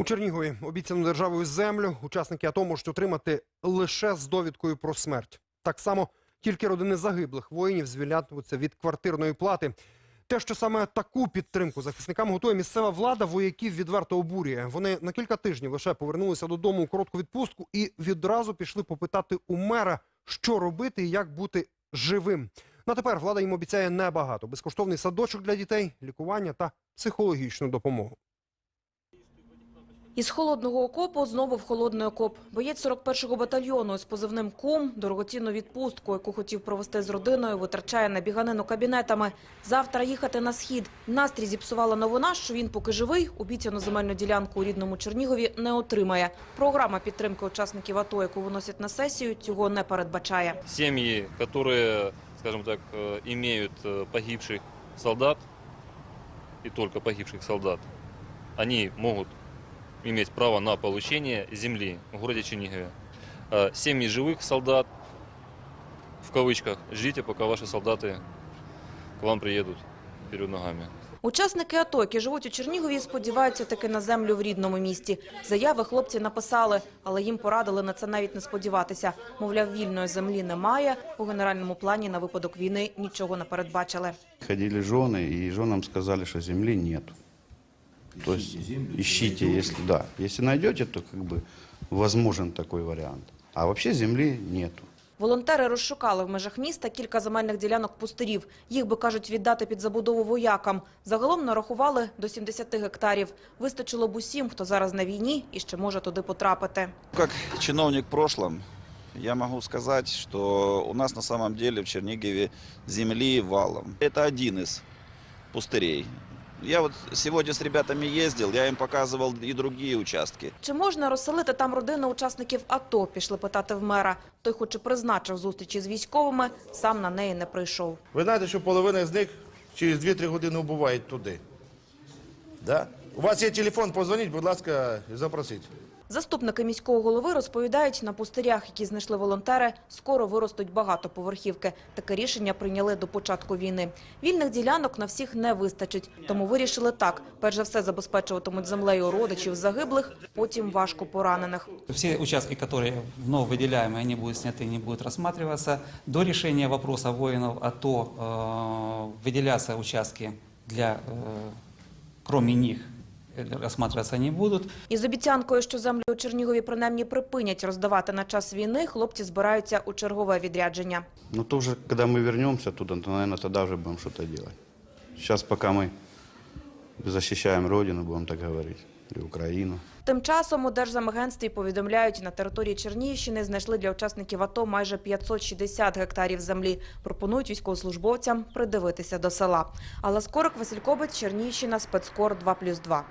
У Чернігові обіцяну державою землю учасники АТО можуть отримати лише з довідкою про смерть. Так само тільки родини загиблих воїнів звільнятимуться від квартирної плати. Те, що саме таку підтримку захисникам готує місцева влада, вояків відверто обурює. Вони на кілька тижнів лише повернулися додому у коротку відпустку і відразу пішли попитати у мера, що робити і як бути живим. На тепер влада їм обіцяє небагато: безкоштовний садочок для дітей, лікування та психологічну допомогу. Із холодного окопу знову в холодний окоп. Боєць 41-го батальйону з позивним «Кум» дорогоцінну відпустку, яку хотів провести з родиною, витрачає на біганину кабінетами. Завтра їхати на схід. Настрій зіпсувала новина, що він, поки живий, обіцяну земельну ділянку у рідному Чернігові не отримає. Програма підтримки учасників АТО, яку виносять на сесію, цього не передбачає. Семьи, которые, скажем так, э, имеют э, погибших солдат, и только погибших солдат, они могут иметь право на получение земли в городе Чернигове. А Семьи живых солдат, в кавычках, ждите, пока ваши солдаты к вам приедут вперед ногами. Учасники АТО, які живуть у Чернігові, сподіваються таки на землю в рідному місті. Заяви хлопці написали, але їм порадили на це навіть не сподіватися. Мовляв, вільної землі немає. У генеральному плані на випадок війни нічого не передбачили. Ходили жены, и женам сказали, что земли нет. То есть ищите, если да. Если найдете, то как бы возможен такой вариант. А вообще земли нету. Волонтери розшукали в межах міста кілька земельних ділянок пустирів. Їх би, кажуть, віддати під забудову воякам. Загалом нарахували до 70 гектарів. Вистачило б усім, хто зараз на війні і ще може туди потрапити. Как чиновник в прошлом, я могу сказать, что у нас на самом деле в Чернигове земли валом. Это один из пустырей. Я от сьогодні з ребятами їздив, я їм показував і інші участки. Чи можна розселити там родину учасників АТО? Пішли питати в мера. Той, хоч і призначив зустрічі з військовими, сам на неї не прийшов. Ви знаєте, що половина з них через 2-3 години убувають туди. Да? У вас є телефон, позвоніть, будь ласка, і запросіть. Заступники міського голови розповідають, на пустирях, які знайшли волонтери, скоро виростуть багатоповерхівки. Таке рішення прийняли до початку війни. Вільних ділянок на всіх не вистачить, тому вирішили так. Перш за все забезпечуватимуть землею родичів загиблих, потім важко поранених. Все участки, которые вновь выделяемые, они будут сняты, не будут рассматриваться. До решения вопроса воинов АТО э, выделяться участки для, э, кроме них, э, рассматриваться не будут. Із обіцянкою, що землю у Чернігові принаймні припинять роздавати на час війни, хлопці збираються у чергове відрядження. Но тоже, когда мы вернемся туда, то, наверное, тогда уже будем что-то делать. Сейчас, пока мы защищаем Родину, будем так говорить, и Украину. Тим часом у Держзамагентстві повідомляють, на території Чернігівщини знайшли для учасників АТО майже 560 гектарів землі. Пропонують військовослужбовцям придивитися до села. Алла Скорик, Василь Кобець, Чернігівщина, спецкор 2+,2.